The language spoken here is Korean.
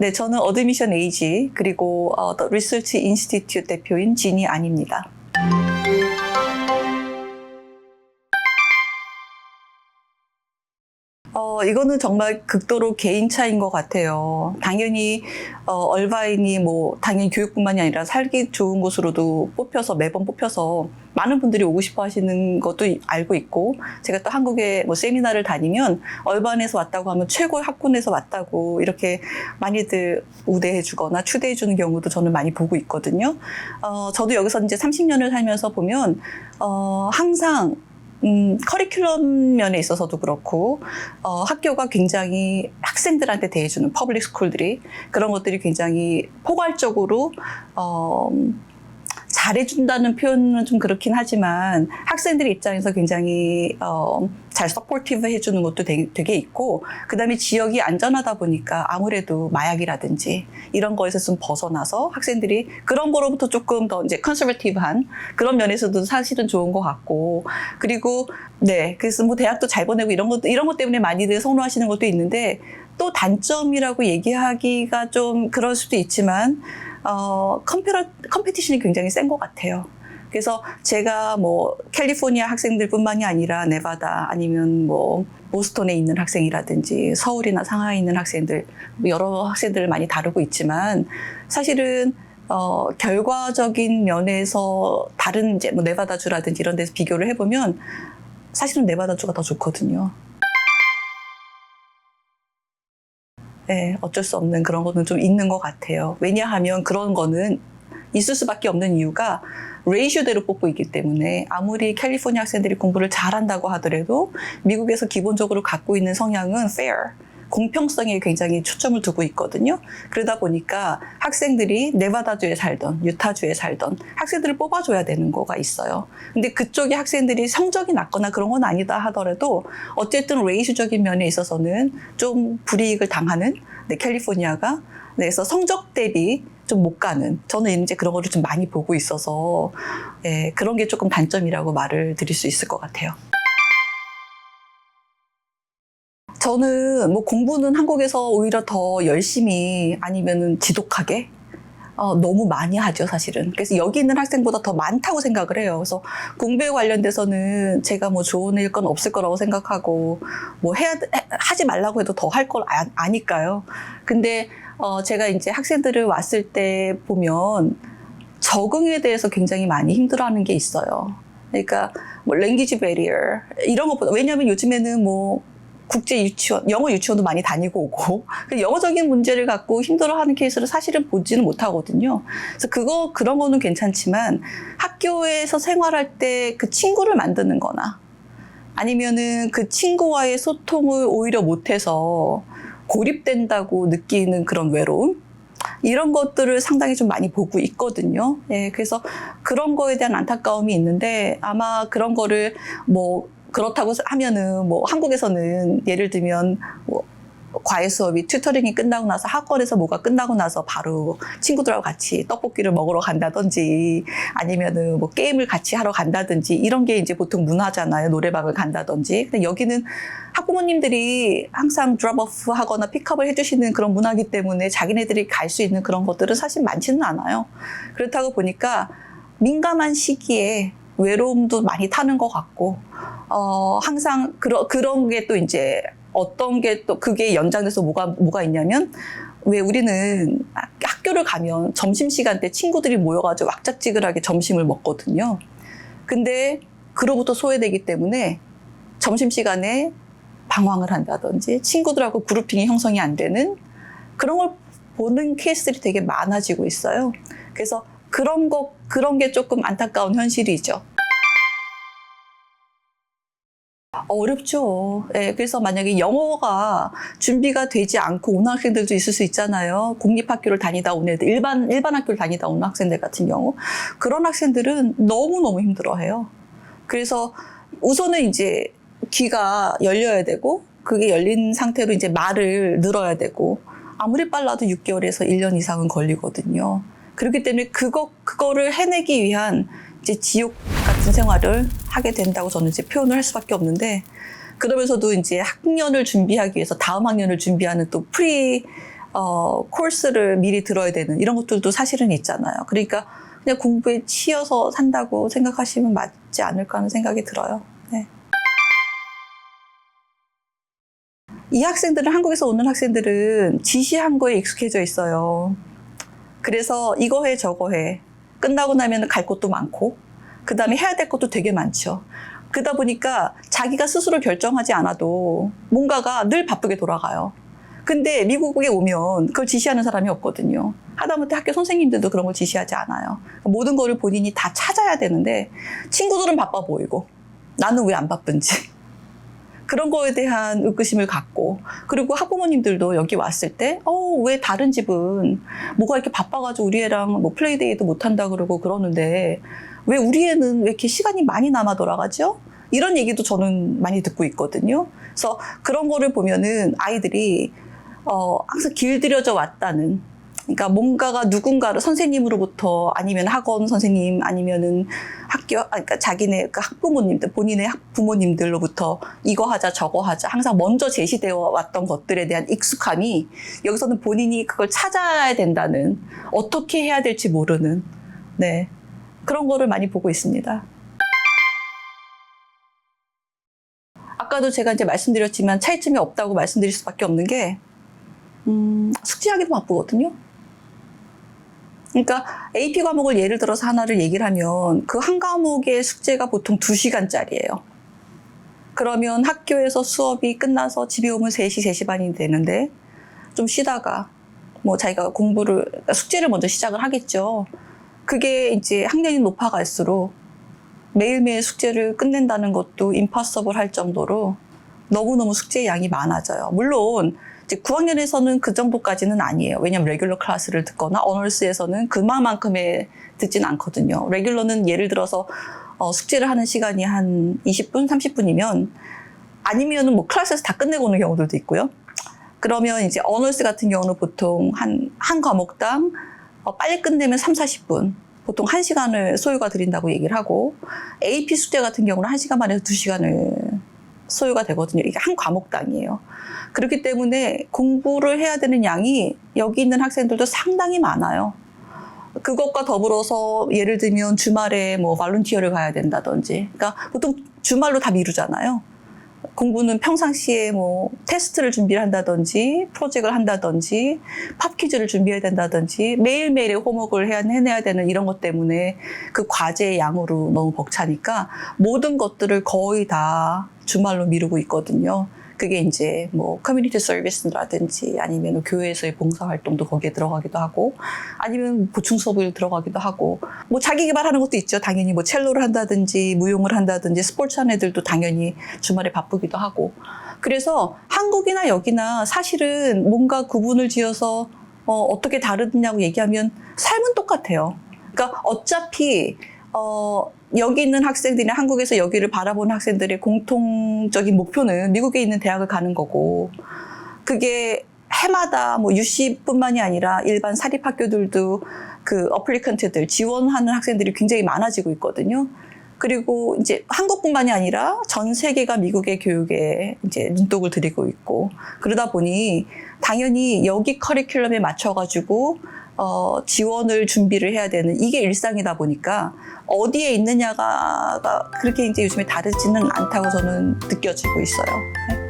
네, 저는 어드미션 에이지 그리고 어, The Research Institute 대표인 진이 아닙니다. 어, 이거는 정말 극도로 개인 차인 것 같아요. 당연히, 어, 얼바인이 뭐, 당연히 교육뿐만이 아니라 살기 좋은 곳으로도 뽑혀서, 매번 뽑혀서 많은 분들이 오고 싶어 하시는 것도 알고 있고, 제가 또 한국에 뭐 세미나를 다니면 얼반에서 왔다고 하면 최고의 학군에서 왔다고 이렇게 많이들 우대해 주거나 추대해 주는 경우도 저는 많이 보고 있거든요. 어, 저도 여기서 이제 30년을 살면서 보면, 어, 항상 음, 커리큘럼 면에 있어서도 그렇고, 어, 학교가 굉장히 학생들한테 대해주는 퍼블릭 스쿨들이 그런 것들이 굉장히 포괄적으로, 어, 잘해준다는 표현은 좀 그렇긴 하지만 학생들 입장에서 굉장히 어, 잘 서포티브 해주는 것도 되게, 되게 있고 그 다음에 지역이 안전하다 보니까 아무래도 마약이라든지 이런 거에서 좀 벗어나서 학생들이 그런 거로부터 조금 더 이제 컨서버티브한 그런 면에서도 사실은 좋은 것 같고 그리고 네 그래서 뭐 대학도 잘 보내고 이런 것도 이런 것 때문에 많이들 선호하시는 것도 있는데 또 단점이라고 얘기하기가 좀 그럴 수도 있지만 어, 컴퓨터, 컴피티션이 굉장히 센 것 같아요. 그래서 제가 뭐 캘리포니아 학생들뿐만이 아니라 네바다 아니면 뭐 보스턴에 있는 학생이라든지 서울이나 상하이에 있는 학생들 뭐 여러 학생들을 많이 다루고 있지만 사실은 어, 결과적인 면에서 다른 이제 뭐 네바다주라든지 이런 데서 비교를 해보면 사실은 네바다주가 더 좋거든요. 네, 어쩔 수 없는 그런 거는 좀 있는 것 같아요. 왜냐하면 그런 거는 있을 수밖에 없는 이유가 레이쇼대로 뽑고 있기 때문에 아무리 캘리포니아 학생들이 공부를 잘한다고 하더라도 미국에서 기본적으로 갖고 있는 성향은 fair, 공평성에 굉장히 초점을 두고 있거든요. 그러다 보니까 학생들이 네바다주에 살던 유타주에 살던 학생들을 뽑아줘야 되는 거가 있어요. 근데 그쪽의 학생들이 성적이 낮거나 그런 건 아니다 하더라도 어쨌든 레이슈적인 면에 있어서는 좀 불이익을 당하는 네, 캘리포니아가 네, 그래서 성적 대비 좀 못 가는 저는 이제 그런 거를 좀 많이 보고 있어서 예, 그런 게 조금 단점이라고 말을 드릴 수 있을 것 같아요. 저는 뭐 공부는 한국에서 오히려 더 열심히 아니면은 지독하게 어, 너무 많이 하죠, 사실은. 그래서 여기 있는 학생보다 더 많다고 생각을 해요. 그래서 공부에 관련돼서는 제가 뭐 좋은 일건 없을 거라고 생각하고, 뭐 해야, 하지 말라고 해도 더 할 걸 아니까요. 근데, 어, 제가 이제 학생들을 왔을 때 보면 적응에 대해서 굉장히 많이 힘들어하는 게 있어요. 그러니까 뭐 랭귀지 베리어 이런 것보다 왜냐하면 요즘에는 뭐 국제 유치원, 영어 유치원도 많이 다니고 오고, 영어적인 문제를 갖고 힘들어하는 케이스를 사실은 보지는 못하거든요. 그래서 그거, 그런 거는 괜찮지만 학교에서 생활할 때 그 친구를 만드는 거나 아니면은 그 친구와의 소통을 오히려 못해서 고립된다고 느끼는 그런 외로움? 이런 것들을 상당히 좀 많이 보고 있거든요. 예, 그래서 그런 거에 대한 안타까움이 있는데 아마 그런 거를 뭐 그렇다고 하면은 뭐 한국에서는 예를 들면 뭐 과외 수업이 튜터링이 끝나고 나서 학원에서 뭐가 끝나고 나서 바로 친구들하고 같이 떡볶이를 먹으러 간다든지 아니면은 뭐 게임을 같이 하러 간다든지 이런 게 이제 보통 문화잖아요. 노래방을 간다든지. 근데 여기는 학부모님들이 항상 드롭오프 하거나 픽업을 해주시는 그런 문화기 때문에 자기네들이 갈 수 있는 그런 것들은 사실 많지는 않아요. 그렇다고 보니까 민감한 시기에 외로움도 많이 타는 것 같고 어, 항상 그러, 그런 게 또 이제 어떤 게 또 그게 연장돼서 뭐가, 뭐가 있냐면 왜 우리는 학교를 가면 점심 시간 때 친구들이 모여가지고 왁작지근하게 점심을 먹거든요. 근데 그로부터 소외되기 때문에 점심 시간에 방황을 한다든지 친구들하고 그룹핑이 형성이 안 되는 그런 걸 보는 케이스들이 되게 많아지고 있어요. 그래서 그런 거, 그런 게 조금 안타까운 현실이죠. 어렵죠. 예, 그래서 만약에 영어가 준비가 되지 않고 오는 학생들도 있을 수 있잖아요. 공립학교를 다니다 온 애들, 일반, 일반 학교를 다니다 온 학생들 같은 경우. 그런 학생들은 너무너무 힘들어 해요. 그래서 우선은 이제 귀가 열려야 되고, 그게 열린 상태로 이제 말을 늘어야 되고, 아무리 빨라도 6개월에서 1년 이상은 걸리거든요. 그렇기 때문에 그거, 그거를 해내기 위한 이제 지옥 같은 생활을 하게 된다고 저는 이제 표현을 할 수밖에 없는데 그러면서도 이제 학년을 준비하기 위해서 다음 학년을 준비하는 또 프리 어, 코र्스를 미리 들어야 되는 이런 것들도 사실은 있잖아요. 그러니까 그냥 공부에 치여서 산다고 생각하시면 맞지 않을까 하는 생각이 들어요. 네. 이 학생들은 한국에서 오는 학생들은 지시한 거에 익숙해져 있어요. 그래서 이거 해 저거 해 끝나고 나면 갈 곳도 많고 그 다음에 해야 될 것도 되게 많죠. 그러다 보니까 자기가 스스로 결정하지 않아도 뭔가가 늘 바쁘게 돌아가요. 근데 미국에 오면 그걸 지시하는 사람이 없거든요. 하다못해 학교 선생님들도 그런 걸 지시하지 않아요. 모든 거를 본인이 다 찾아야 되는데 친구들은 바빠 보이고 나는 왜 안 바쁜지 그런 거에 대한 의구심을 갖고 그리고 학부모님들도 여기 왔을 때 어 왜 다른 집은 뭐가 이렇게 바빠가지고 우리 애랑 뭐 플레이데이도 못 한다 그러고 그러는데 왜 우리 애는 왜 이렇게 시간이 많이 남아 돌아가죠? 이런 얘기도 저는 많이 듣고 있거든요. 그래서 그런 거를 보면은 아이들이 어, 항상 길들여져 왔다는 그러니까 뭔가가 누군가를 선생님으로부터 아니면 학원 선생님 아니면은 학교 아, 그러니까 자기네 그 학부모님들 본인의 학부모님들로부터 이거 하자 저거 하자 항상 먼저 제시되어 왔던 것들에 대한 익숙함이 여기서는 본인이 그걸 찾아야 된다는 어떻게 해야 될지 모르는 네 그런 거를 많이 보고 있습니다. 아까도 제가 이제 말씀드렸지만 차이점이 없다고 말씀드릴 수밖에 없는 게 음, 숙제하기도 바쁘거든요. 그러니까 AP 과목을 예를 들어서 하나를 얘기를 하면 그 한 과목의 숙제가 보통 2시간짜리예요. 그러면 학교에서 수업이 끝나서 집에 오면 3시, 3시 반이 되는데 좀 쉬다가 뭐 자기가 공부를, 그러니까 숙제를 먼저 시작을 하겠죠. 그게 이제 학년이 높아갈수록 매일매일 숙제를 끝낸다는 것도 임파서블 할 정도로 너무너무 숙제 양이 많아져요. 물론 이제 9학년에서는 그 정도까지는 아니에요. 왜냐면 레귤러 클래스를 듣거나 어널스에서는 그만큼의 듣진 않거든요. 레귤러는 예를 들어서 어, 숙제를 하는 시간이 한 20분, 30분이면 아니면은 뭐 클래스에서 다 끝내고 오는 경우들도 있고요. 그러면 이제 어널스 같은 경우는 보통 한, 한 과목당 어, 빨리 끝내면 3, 40분. 보통 1시간을 소요가 드린다고 얘기를 하고 AP 숙제 같은 경우는 1시간 만에서 2시간을 소요가 되거든요. 이게 한 과목당이에요. 그렇기 때문에 공부를 해야 되는 양이 여기 있는 학생들도 상당히 많아요. 그것과 더불어서 예를 들면 주말에 뭐 발룬티어를 가야 된다든지. 그러니까 보통 주말로 다 미루잖아요. 공부는 평상시에 뭐 테스트를 준비를 한다든지 프로젝트를 한다든지 팝 퀴즈를 준비해야 된다든지 홈워크를 해야, 해내야 되는 이런 것 때문에 그 과제의 양으로 너무 벅차니까 모든 것들을 거의 다 주말로 미루고 있거든요. 그게 이제 뭐 커뮤니티 서비스라든지 아니면 교회에서의 봉사 활동도 거기에 들어가기도 하고 아니면 보충 수업을 들어가기도 하고 뭐 자기 개발하는 것도 있죠. 당연히 뭐 첼로를 한다든지 무용을 한다든지 스포츠 하는 애들도 당연히 주말에 바쁘기도 하고 그래서 한국이나 여기나 사실은 뭔가 구분을 지어서 어, 어떻게 다르냐고 얘기하면 삶은 똑같아요. 그러니까 어차피 어, 여기 있는 학생들이나 한국에서 여기를 바라보는 학생들의 공통적인 목표는 미국에 있는 대학을 가는 거고, 그게 해마다 뭐 UC뿐만이 아니라 일반 사립학교들도 그 어플리컨트들 지원하는 학생들이 굉장히 많아지고 있거든요. 그리고 이제 한국뿐만이 아니라 전 세계가 미국의 교육에 이제 눈독을 들이고 있고 그러다 보니 당연히 여기 커리큘럼에 맞춰 가지고 어, 지원을 준비를 해야 되는 이게 일상이다 보니까 어디에 있느냐가 그렇게 이제 요즘에 다르지는 않다고 저는 느껴지고 있어요. 네.